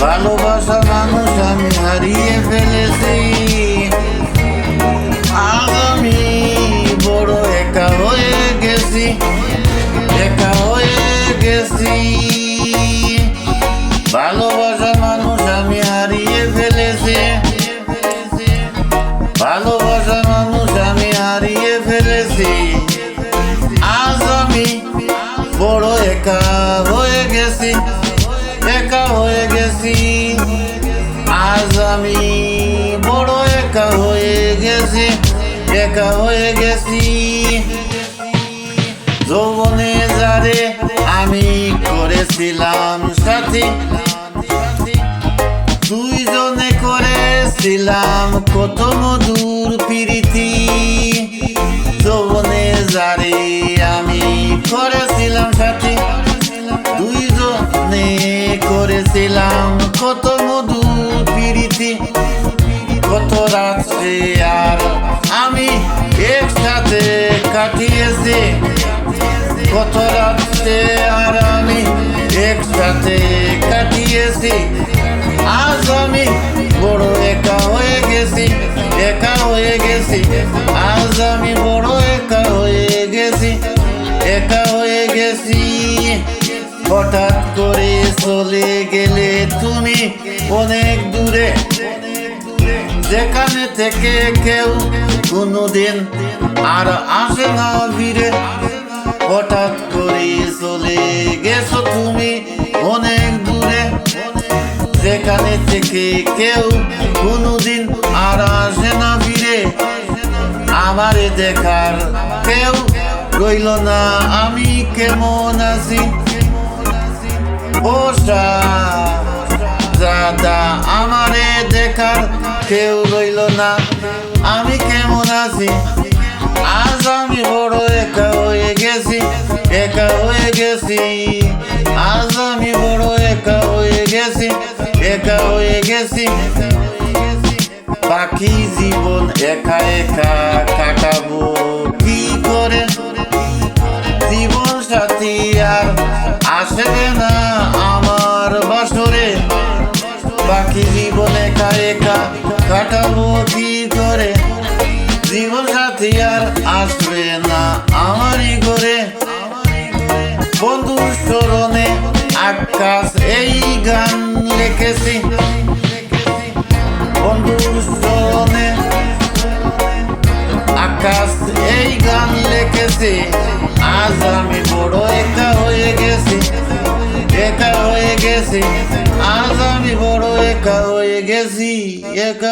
ভালোবাসা মানুষ আমি হারিয়ে ফেলেছি। আমি বড় একা হয়ে গেছি, একা হয়ে গেছি। ভালোবাসা মানুষ আমি হারিয়ে ফেলেছি। ভালোবাসা মানুষ আমি হারিয়ে ফেলেছি। আজ আমি বড় একা গেছি, একা হয়ে গেছি। আজ আমি বড় একা হয়ে গেছি, একা হয়ে গেছি। যৌবনে যারে আমি করেছিলাম সাথী, দুইজনে করেছিলাম কত মধুর প্রীতি। কত মধুর প্রীতি কত রাত্রে আর আমি একসাথে কাটিয়েছি। কত রাত্রে আর আমি একসাথে কাটিয়েছি। আজ আমি বড় একা হয়ে গেছি, একা হয়ে গেছি। আজ আমি হঠাৎ করে চলে গেলে তুমি অনেক দূরে, যেখানে থেকে কেউ কোনোদিন আর আসে না ফিরে হঠাৎ করে চলে গেছো তুমি অনেক দূরে, যেখানে থেকে কেউ কোনোদিন আর আসে না ভিড়ে। আমারে দেখার কেউ রইল না, আমি কেমন আছি? ওষা দাদা, আমারে দেখার কেউ রইল না। আমি কেমন আছি? আজ আমি বড় একা হয়ে গেছি, একা হয়ে গেছি। আজ আমি বড় একা হয়ে গেছি, একা হয়ে গেছি। বাকি জীবন একা একা কাটাবো। করে জীবন সাথী আর আসবে না আমারই ঘরে। বন্ধুর স্মরণে আকাশ এই গান লিখেছি বন্ধুর স্মরণে আকাশ এই গান লিখেছে আজ আমি বড় একা হয়ে গেছি, একা হয়ে গেছি। আজ আমি বড় একা হয়ে গেছি, একা